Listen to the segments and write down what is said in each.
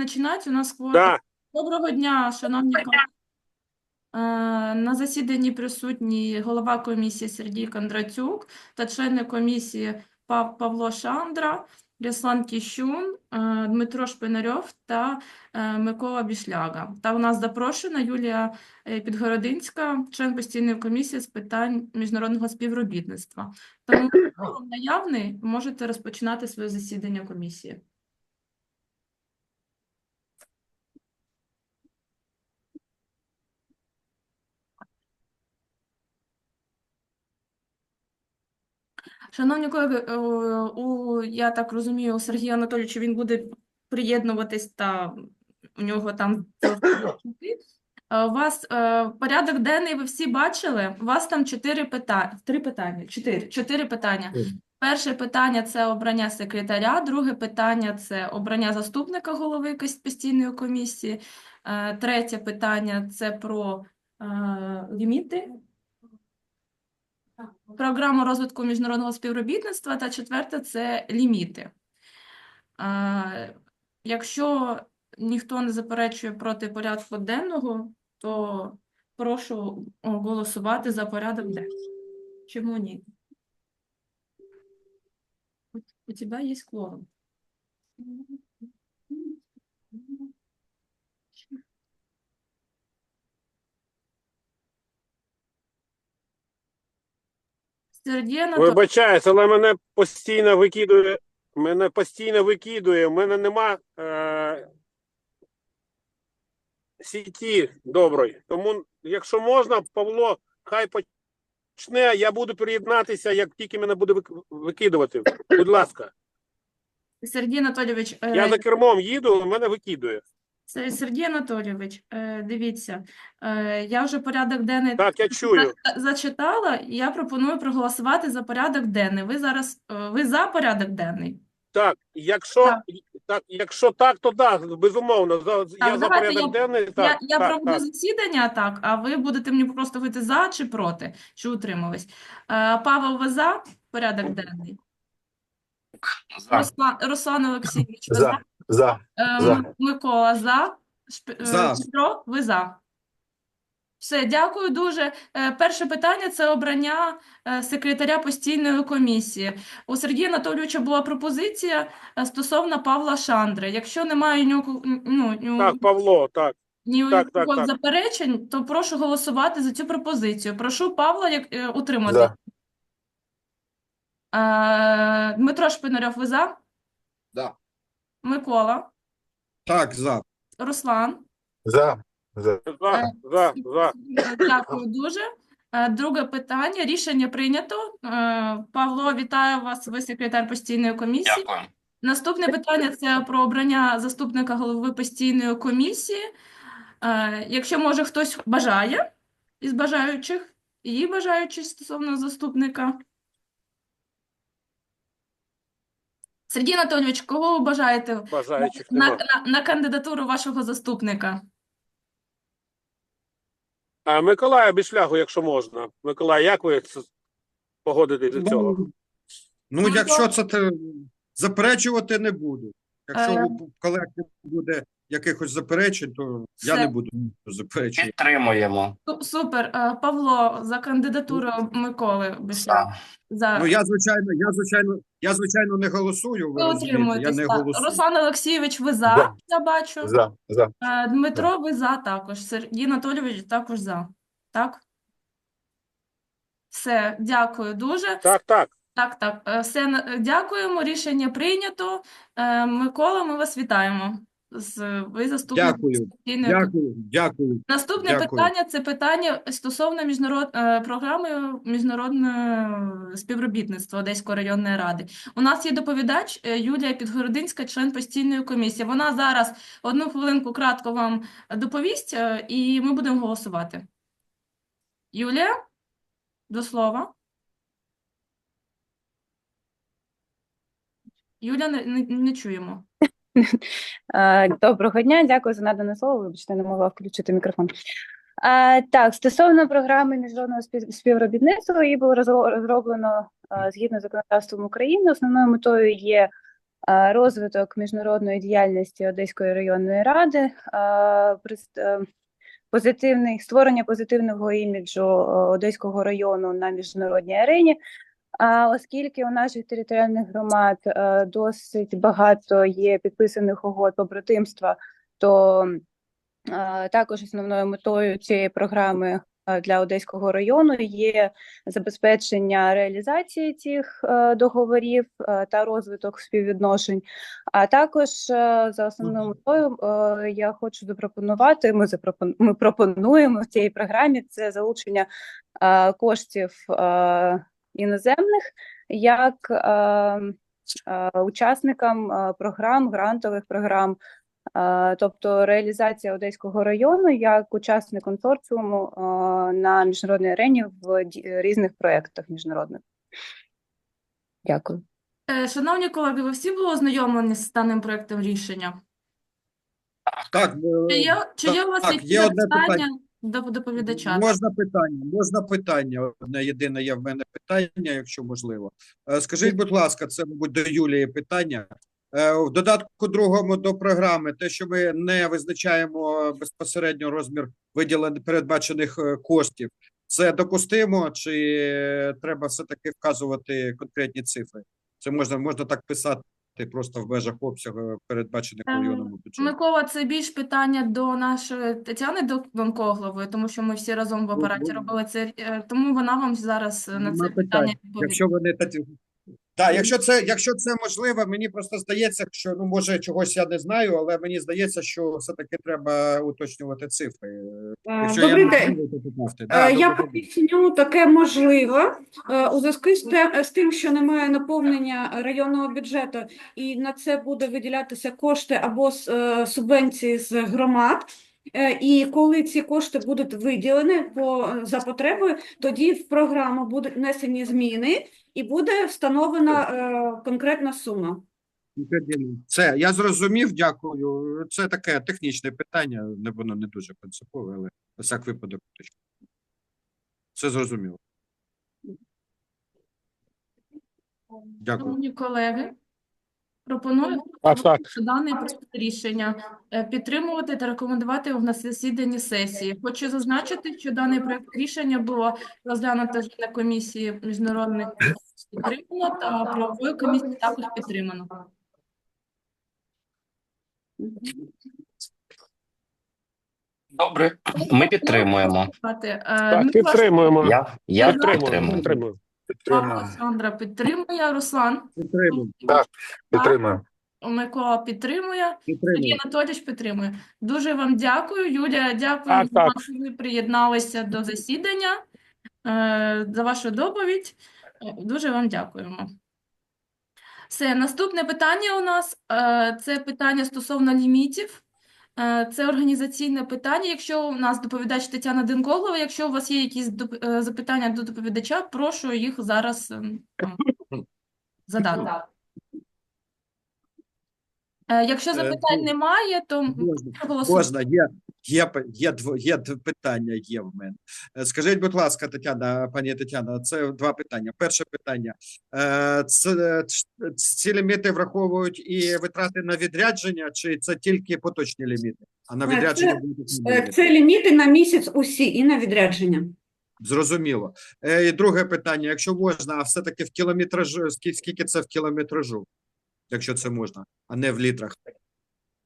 починати? У нас кворум. Да. Доброго дня, шановні колеги. Е, На засіданні присутні голова комісії Сергій Кондратюк та члени комісії Павло Шандра, Руслан Кіщун, е, Дмитро Шпинарьов та е, Микола Бішляга. Та у нас запрошена Юлія Підгородинська, член постійної комісії з питань міжнародного співробітництва. Тому наявний, можете розпочинати своє засідання комісії. Шановні колеги, е, у, я так розумію, у Сергія Анатолійовича він буде приєднуватись та у нього там. Е, У вас е, порядок денний ви всі бачили? У вас там чотири питання, три питання, чотири, чотири питання. Перше питання це обрання секретаря, друге питання це обрання заступника голови постійної комісії, третє питання це про ліміти програму розвитку міжнародного співробітництва та четверте це ліміти. Якщо ніхто не заперечує проти порядку денного, то прошу голосувати за порядок денний. Чому ні? У тебе є кворум. Сергій Анатолійович, Вибачаюсь, але мене постійно викидує. Мене постійно викидує. У мене нема е, сіті доброї. Тому, якщо можна, Павло, хай почне, я буду приєднатися, як тільки мене буде вик- викидувати. Будь ласка. Сергій Анатолійович, е, Я за кермом їду, мене викидує. Се- Сергій Анатолійович, е, дивіться, е, я вже порядок денний Так, я чую. зачитала, і я пропоную проголосувати за порядок денний. Ви зараз, е, ви за порядок денний? Так, якщо Так. так, якщо так, то так, безумовно. За, я за порядок я- денний. Я, Так, я так, проведу так. засідання, так, а ви будете мені просто говорити за чи проти, чи утримались. Павел, ви за порядок денний? За. Руслан, Руслан Олексійович, ви за? За. Е, За. Микола за. Шп- е, За. Петро, ви за. Все, дякую дуже. Е, Перше питання це обрання е, секретаря постійної комісії. У Сергія Анатолійовича була пропозиція е, стосовно Павла Шандри. Якщо немає ні у ну, ні у- Так, Павло, так. ні у так, так, так. заперечень, то прошу голосувати за цю пропозицію. Прошу Павла як, е, утримати. За. Е, Дмитро Шпинарьов, ви за? Микола, Так, за. Руслан. За. За. За, за, за. Дякую дуже. Е, Друге питання. Рішення прийнято. Е, Павло, вітаю вас. Ви секретар постійної комісії. Дякую. Наступне питання це про обрання заступника голови постійної комісії. Е, Якщо може хтось бажає із бажаючих, її бажаючих стосовно заступника. Сергій Анатолійович, кого ви бажаєте Бажаючих на, нема. на, на кандидатуру вашого заступника? А Миколая Бішлягу, якщо можна. Миколай, як ви це- погодитесь до цього? Ну, якщо це те, заперечувати не буду. Якщо Е. у колег буде якихось заперечень, то я не буду заперечувати. Підтримуємо. Су- Супер. Е, Павло, за кандидатуру Миколи Бешляга. За. За. Ну, я, звичайно, я, звичайно, я, звичайно, не голосую, ви Ви розумієте, я утримуєтесь. не так. голосую. Руслан Олексійович, ви за, Да. я бачу. За. За. Е, Дмитро, ви за також. Сергій Анатолійович також за. Так? Все, дякую дуже. Так, так. Так, так. е, Все, е, дякуємо. Рішення прийнято. Е, Микола, ми вас вітаємо. З, ви заступник Дякую. Дякую, дякую. Наступне Дякую. питання це питання стосовно міжнарод... програми міжнародного співробітництва Одеської районної ради. У нас є доповідач Юлія Підгородинська, член постійної комісії. Вона зараз одну хвилинку кратко вам доповість, і ми будемо голосувати. Юлія, до слова. Юля, не, не, чуємо. Доброго дня, дякую за надане слово. Вибачте, не могла включити мікрофон. Е, Так, стосовно програми міжнародного спів- співробітництва, її було розроблено е, згідно з законодавством України. Основною метою є е, розвиток міжнародної діяльності Одеської районної ради, е, позитивний створення позитивного іміджу Одеського району на міжнародній арені. А оскільки у наших територіальних громад е, досить багато є підписаних угод побратимства, то е, також основною метою цієї програми е, для Одеського району є забезпечення реалізації цих договорів та розвиток співвідношень. А також за основною метою я хочу запропонувати. Ми запропон... ми пропонуємо в цій програмі це залучення коштів іноземних як е, е, учасникам е, програм, грантових програм. Е, Тобто реалізація Одеського району як учасник консорціуму е, на міжнародній арені в різних проєктах міжнародних. Дякую. Шановні колеги, ви всі були ознайомлені з даним проектом рішення? Так, Чи є, чи є у вас так, якісь є одне запитання питання. До доповідача? Можна питання, можна питання. Одне єдине є в мене питання, якщо можливо. Е, Скажіть, будь ласка, це, мабуть, до Юлії питання. Е, В додатку другому до програми, те, що ми не визначаємо безпосередньо розмір виділених передбачених е, коштів, це допустимо, чи треба все-таки вказувати конкретні цифри? Це можна, можна так писати просто в межах обсягу передбачених у районному бюджеті. Микола, це більш питання до нашої Тетяни до Донкоглової, тому що ми всі разом в апараті ну, робили це, е, тому вона вам зараз е, на це питання. питання. Якщо вони. Так, якщо це, якщо це можливо, мені просто здається, що ну може чогось я не знаю, але мені здається, що все-таки треба уточнювати цифри. Е, Якщо Добрий я день. можу, то. Е, Да, Я поясню, таке можливо е, у зв'язку з тим, що немає наповнення районного бюджету, і на це буде виділятися кошти або з субвенції з громад. І коли ці кошти будуть виділені по за потребою, тоді в програму будуть внесені зміни і буде встановлена е, конкретна сума. Це я зрозумів, дякую. Це таке технічне питання, не воно не дуже принципове, але всяк випадок точно. Це зрозуміло. Дякую. Шановні колеги, пропоную Так, так. даний проект рішення е, підтримувати та рекомендувати його на засіданні сесії. Хочу зазначити, що даний проект рішення було розглянуто вже на комісії міжнародних підтримано та правової комісії також підтримано. Добре, ми підтримуємо. Е, Так, підтримуємо. Я, я Підтримуємо. підтримую. Підтримуємо. Олександра підтримує, Руслан Підтримую. Підтримую. Микола підтримує, Сергій Анатолійович підтримує. Дуже вам дякую. Юлія, дякую Так, за те, що ви приєдналися до засідання, е, за вашу доповідь. Е, Дуже вам дякуємо. Все, наступне питання у нас е, це питання стосовно лімітів. Е, Це організаційне питання. Якщо у нас доповідач Тетяна Денкоглова, якщо у вас є якісь доп- е, запитання до доповідача, прошу їх зараз ем, задати. Е, Якщо Е, запитань ну, немає, то Можна. голосуємо. Можна, є, є, є, є питання є в мене. Е, Скажіть, будь ласка, Тетяна, пані Тетяна, це два питання. Перше питання. Це, ці ліміти враховують і витрати на відрядження, чи це тільки поточні ліміти? А на це- відрядження Е, буде? Це ліміти на місяць усі і на відрядження. Зрозуміло. І друге питання, якщо можна, а все-таки в кілометражу, скільки це в кілометражу, якщо це можна, а не в літрах?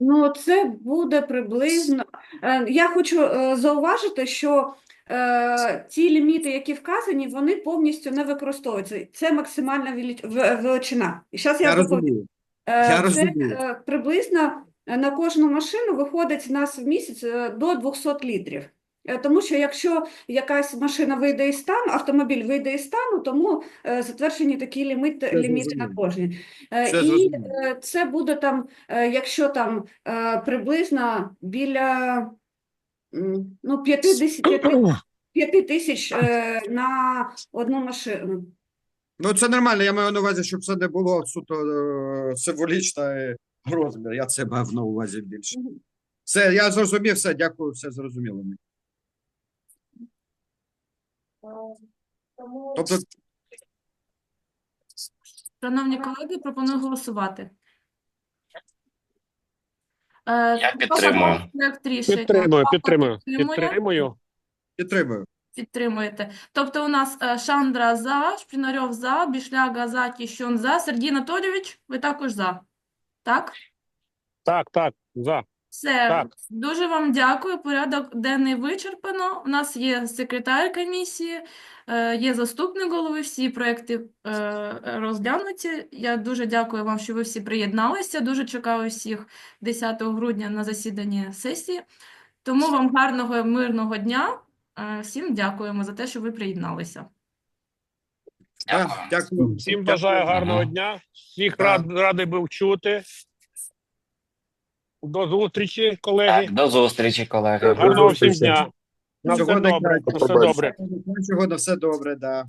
Ну, це буде приблизно. Е, Я хочу е, зауважити, що е, ці ліміти, які вказані, вони повністю не використовуються. Це максимальна велич- величина. І зараз я Я розумію. Я Це розумію. приблизно на кожну машину виходить нас в місяць до 200 літрів. Е, Тому що якщо якась машина вийде із стану, автомобіль вийде із стану, тому е, затверджені такі ліміти, Це ліміти на кожні. Е, Це І це буде там, якщо там приблизно біля ну, 50, 5 тисяч на одну машину. Ну, це нормально. Я маю на увазі, щоб це не було суто символічний розмір. Я це мав на увазі більше. Все, я зрозумів, все, дякую, все зрозуміло. мені. Тобто, Шановні колеги, пропоную голосувати. Е, Я хто підтримую. за проект рішення? Підтримую, Папа підтримую, підтримує? підтримую. Підтримую. Підтримуєте. Тобто у нас е, Шандра за, Шпінарьов за, Бішляга за, Тіщун за, Сергій Анатолійович, ви також за. Так? Так, так, за. Все, Так. дуже вам дякую. Порядок денний вичерпано. У нас є секретар комісії, е, є заступник голови, всі проекти е, розглянуті. Я дуже дякую вам, що ви всі приєдналися. Дуже чекаю всіх 10 грудня на засіданні сесії. Тому вам гарного мирного дня. Е, Всім дякуємо за те, що ви приєдналися. Так, дякую. Всім бажаю гарного дня. Всіх рад, радий був чути. До зустрічі, колеги. Так, до зустрічі, колеги. Гарного всім дня. На все добре. На все добре. На все добре, да.